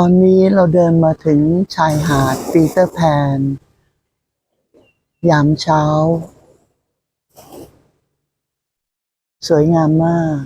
ตอนนี้เราเดินมาถึงชายหาดปีเตอร์แพน ยามเช้า สวยงามมาก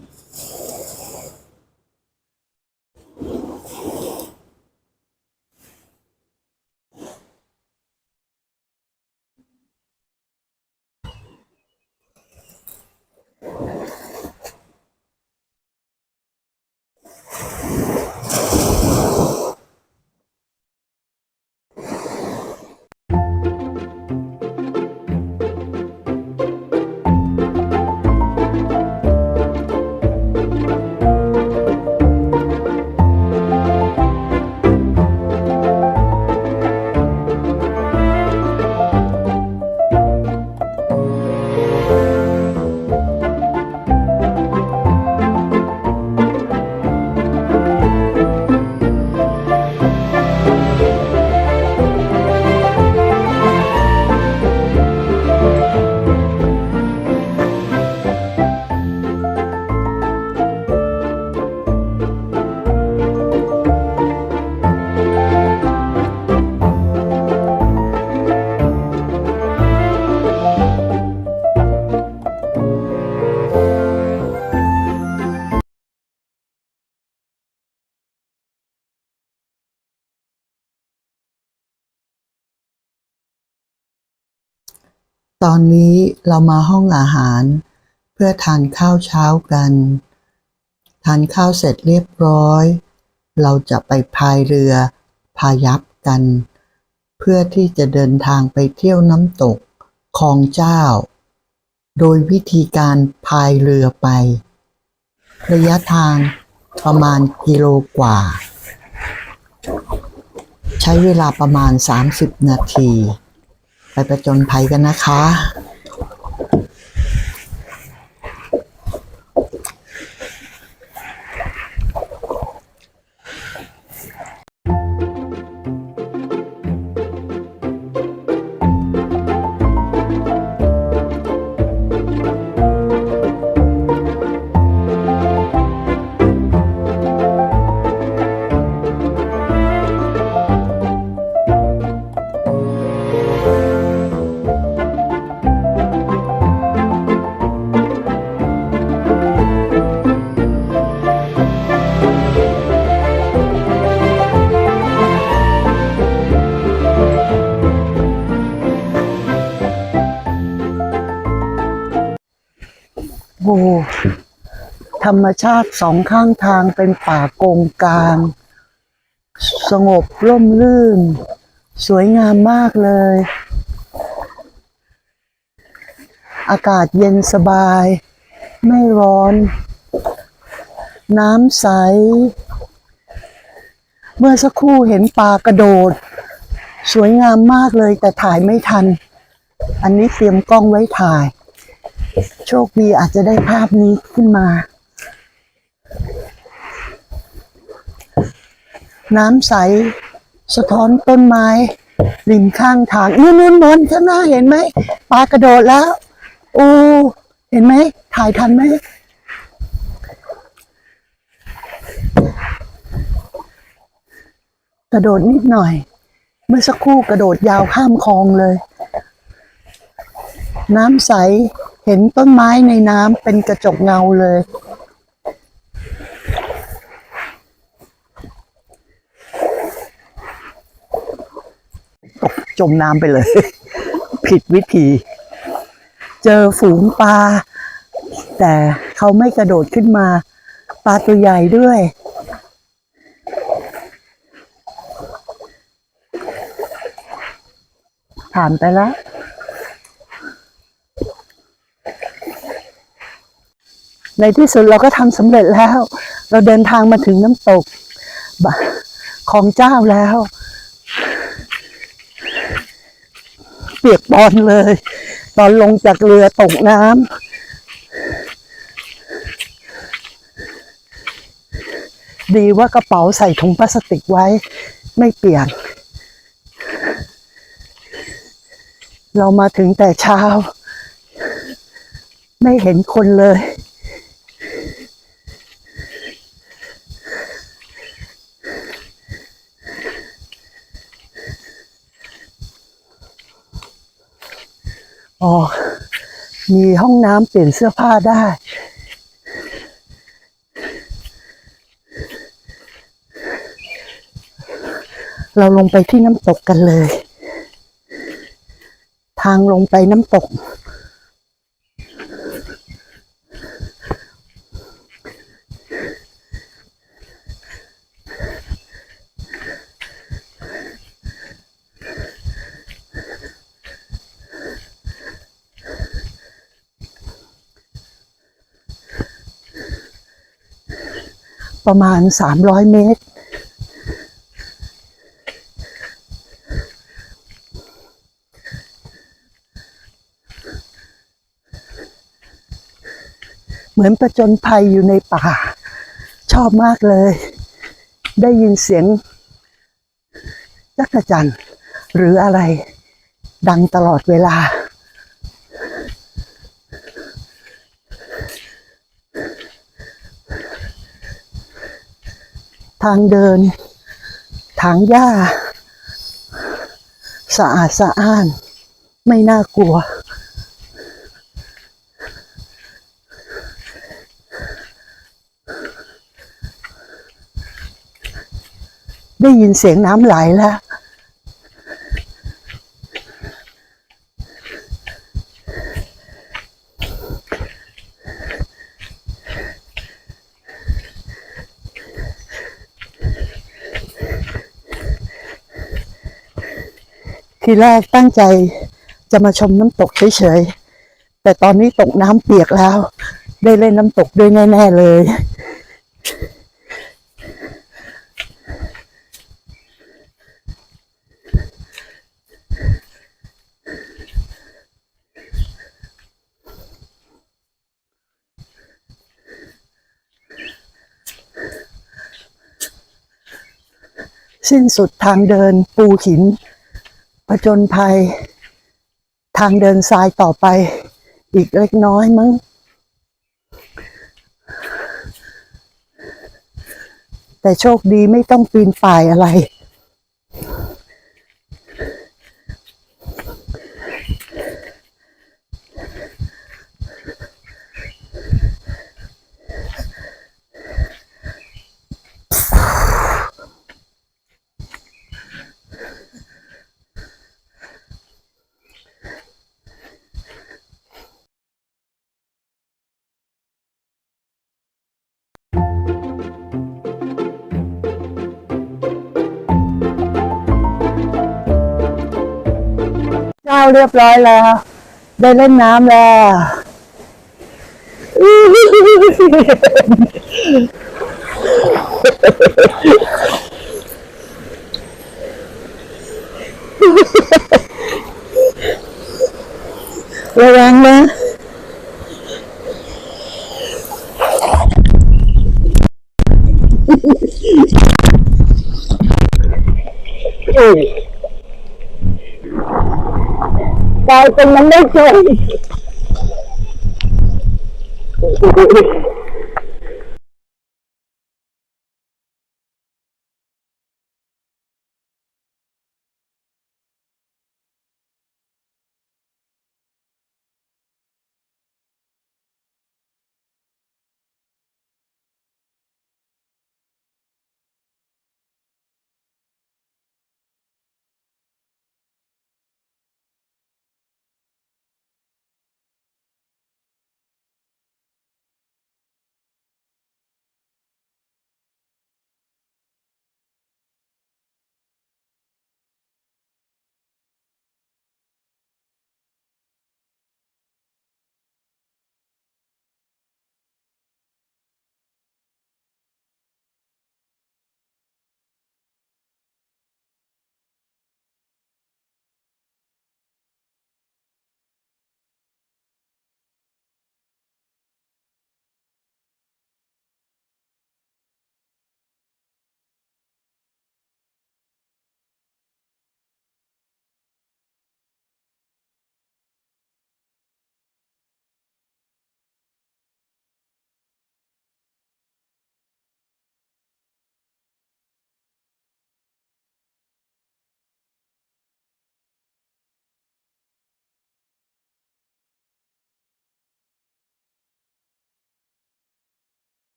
ตอนนี้เรามาห้องอาหาร เพื่อทานข้าวเช้ากัน ทานข้าวเสร็จเรียบร้อย เราจะไปพายเรือพายัพกัน เพื่อที่จะเดินทางไปเที่ยวน้ำตกคลองเจ้า โดยวิธีการพายเรือไป ระยะทางประมาณกิโลกว่า ใช้เวลาประมาณ 30 นาที ไปประจนภัยกันนะคะ ธรรมชาติสองข้างทางเป็นป่าโกงกลาง สงบร่มรื่น สวยงามมากเลย อากาศเย็นสบาย ไม่ร้อน น้ำใส เมื่อสักครู่เห็นปลากระโดด สวยงามมากเลยแต่ถ่ายไม่ทัน อันนี้เตรียมกล้องไว้ถ่าย โชคดีอาจจะได้ภาพนี้ขึ้นมา น้ำใส สะท้อนต้นไม้ริมข้างทางนู่นนู่นบนข้างหน้าเห็นไหมปลากระโดดแล้ว โอ้เห็นไหม ถ่ายทันไหมกระโดดนิดหน่อย เมื่อสักครู่กระโดดยาวข้ามคลองเลย น้ำใสเห็นต้นไม้ในน้ำเป็นกระจกเงาเลย ตกจมน้ำไปเลย ผิดวิธี เจอฝูงปลา แต่เขาไม่กระโดดขึ้นมา ปลาตัวใหญ่ด้วยผ่านไปแล้ว ในที่สุดเราก็ทำสำเร็จแล้ว เราเดินทางมาถึงน้ำตกของเจ้าแล้ว เปียกปอนเลย ตอนลงจากเรือตกน้ำดีว่ากระเป๋าใส่ถุงพลาสติกไว้ ไม่เปียกเรามาถึงแต่เช้า ไม่เห็นคนเลย มีห้องน้ำเปลี่ยนเสื้อผ้าได้ เราลงไปที่น้ำตกกันเลย ทางลงไปน้ำตก ประมาณสามร้อยเมตร เหมือนประจนภัยอยู่ในป่า ชอบมากเลย ได้ยินเสียงจักรจันทร์หรืออะไร ดังตลอดเวลา ทางเดิน ทางหญ้า สะอาดสะอ้าน ไม่น่ากลัว ได้ยินเสียงน้ำไหลแล้ว ทีแรกตั้งใจจะมาชมน้ำตกเฉยๆ แต่ตอนนี้ตกน้ำเปียกแล้ว ได้เล่นน้ำตกด้วยแน่ๆเลย สิ้นสุดทางเดินปูหิน ผจญภัย ทางเดินทรายต่อไป อีกเล็กน้อยมั้ง แต่โชคดีไม่ต้องปีนป่ายอะไร เรียบร้อยแล้ว ได้เล่นน้ำแล้วระวังนะ กลาย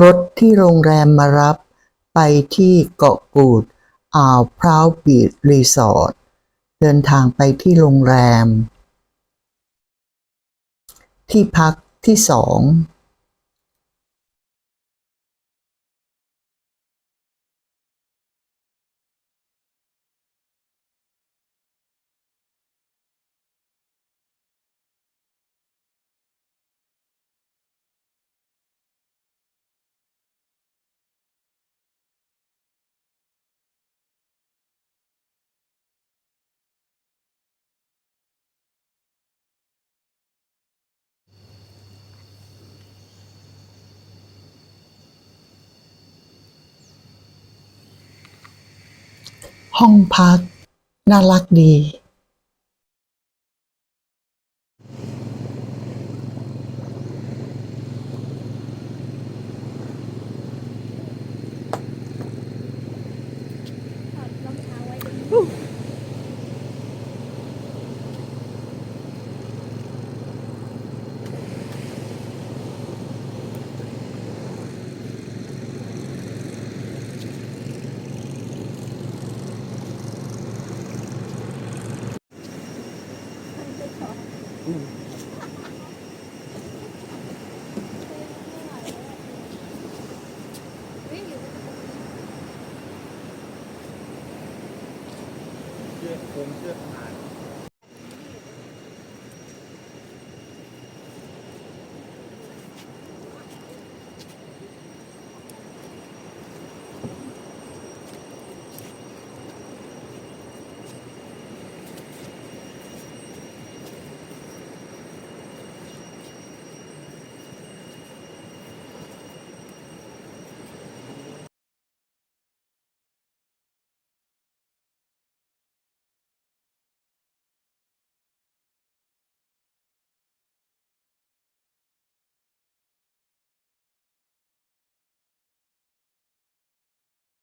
รถที่โรงแรมมารับไปที่เกาะกูดอ่าวพร้าวบีดรีสอร์ทเดินทางไปที่โรงแรม ที่พักที่สอง ห้องพัก น่ารักดี 我们是